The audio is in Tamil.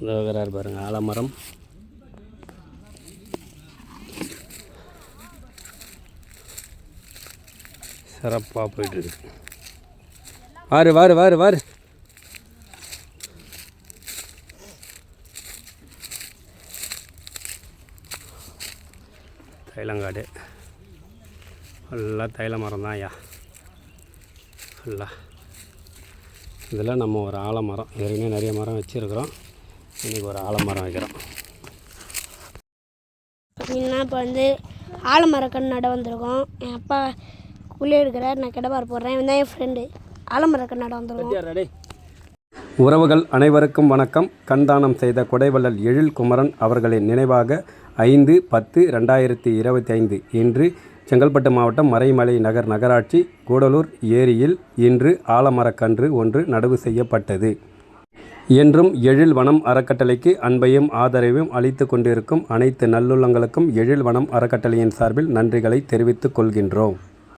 இந்த இருக்கிறார் பாருங்க ஆலமரம். சிறப்பாக போயிட்டுருக்கு வாரு வாரு வாரு வாரு. தைலங்காடு. ஃபுல்லாக தைல மரம் தான் ஐயா. ஃபுல்லாக இதில் நம்ம ஒரு ஆலமரம். ஏற்கனவே நிறைய மரம் வச்சுருக்குறோம். இன்றைக்கி ஒரு ஆலமரம் வைக்கிறோம். பார்த்தீங்கன்னா இப்போ வந்து ஆலமரக்கன்று நட வந்திருக்கோம். என் அப்பா குள்ளே எடுக்கிறார் நான் கிடப்பார் போடுறேன். இவன் தான் என் ஃப்ரெண்டு ஆலமரக்கன்று நட வந்திருக்கோம். உறவுகள் அனைவருக்கும் வணக்கம். கண்தானம் செய்த கொடைவள்ளல் எழில் குமரன் அவர்களின் நினைவாக ஐந்து பத்து ரெண்டாயிரத்தி இருபத்தி ஐந்து இன்று செங்கல்பட்டு மாவட்டம் மறைமலை நகர் நகராட்சி கூடலூர் ஏரியில் இன்று ஆலமரக்கன்று ஒன்று நடவு செய்யப்பட்டது. என்றும் எழில் வனம் அறக்கட்டளைக்கு அன்பையும் ஆதரவையும் அளித்து கொண்டிருக்கும் அனைத்து நல்லுள்ளங்களுக்கும் எழில் வனம் அறக்கட்டளையின் சார்பில் நன்றிகளை தெரிவித்துக் கொள்கின்றோம்.